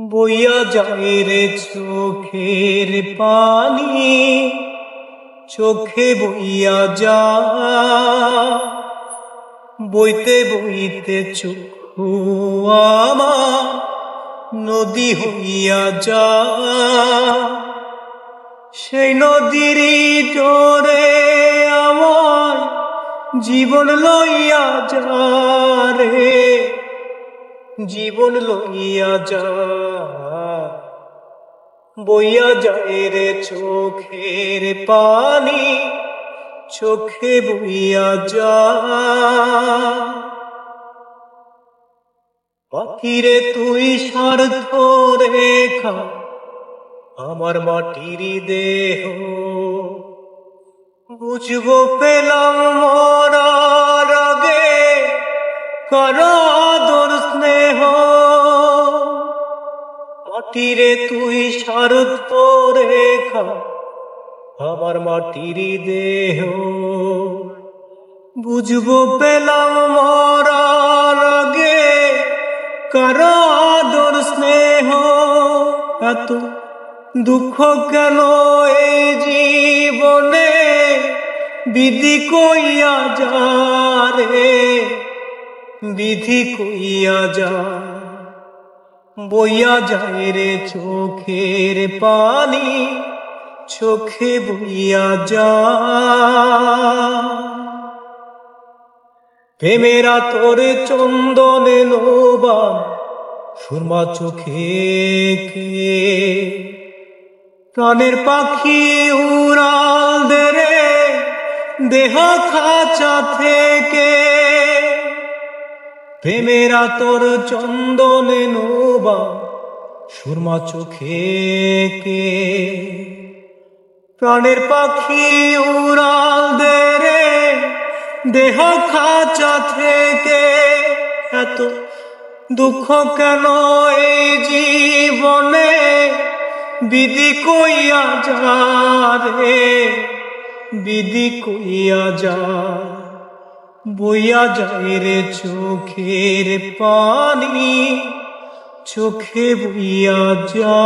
বইয়া যায় রে চোখের পানি, চোখে বইয়া যা। বইতে বইতে চক্ষু আমার নদী হইয়া যা। সেই নদীর জোরে আমার জীবন লইয়া যা রে। জীবন লইয়া যা, বইয়া যায় রে চোখের পানি, চোখে বইয়া যা। পাখিরে তুই স্বার্থ রেখা আমার মাটির দেহ। বুঝব পেলাম মরার আগে করাদর মাটিরে তুই স্বার্থ রেখা আমার মাটির দেহ। বুঝব পেলাম মরার আগে কারাদর স্নেহ। এত দুঃখ কেন এই জীবনে? বিধি কইয়া যা রে, বিধি কইয়া যা। বইয়া যায় রে চোখের পানি, চোখে বইয়া যা প্রেমেরা তোর চন্দনে নোবা সুরমা চোখে কে? প্রাণের পাখি উড়াল দে দেহ খাঁচা থেকে প্রেমেরা তোর চন্দনে নোবা, সুরমা চোখে কে? প্রাণের পাখি উড়াল দে রে, দেহ খাঁচা থেকে। এত দুঃখ কেন এই জীবনে? বিধি কইয়া যা রে, বিধি কইয়া যা। বইয়া যায় রে চোখের পানি চোখে বইয়া যা